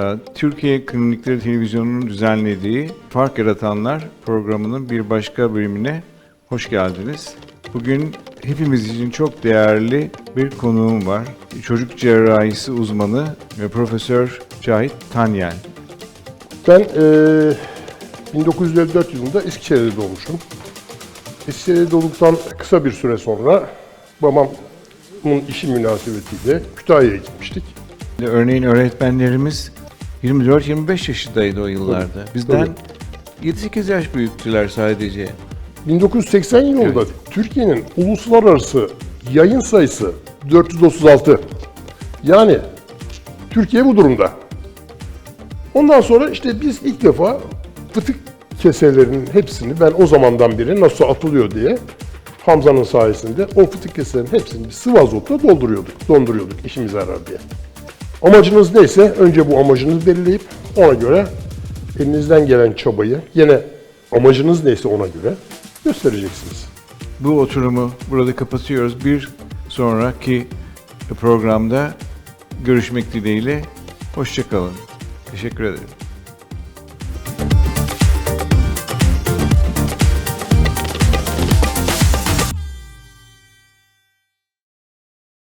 Ee, Türkiye Klinikleri Televizyonu'nun düzenlediği Fark Yaratanlar programının bir başka bölümüne hoş geldiniz. Bugün hepimiz için çok değerli bir konuğum var. Çocuk cerrahisi uzmanı ve Profesör Cahit Tanyel. Ben eee 1954 yılında Eskişehir'de doğmuşum. Eskişehir'de doğduktan kısa bir süre sonra babamın işi münasebetiyle Kütahya'ya gitmiştik. Örneğin öğretmenlerimiz 24-25 yaşındaydı o yıllarda. Bizden 7-8 yaş büyüktüler sadece. 1980 yılında Evet. Türkiye'nin uluslararası yayın sayısı 436. Yani Türkiye bu durumda. Ondan sonra işte biz ilk defa fıtık keselerinin hepsini ben o zamandan beri nasıl atılıyor diye Hamza'nın sayesinde o fıtık keselerinin hepsini azotla dolduruyorduk, donduruyorduk işimize yarar diye. Amacınız neyse önce bu amacınızı belirleyip ona göre elinizden gelen çabayı yine amacınız neyse ona göre göstereceksiniz. Bu oturumu burada kapatıyoruz. Bir sonraki programda görüşmek dileğiyle. Hoşçakalın. Teşekkür ederim.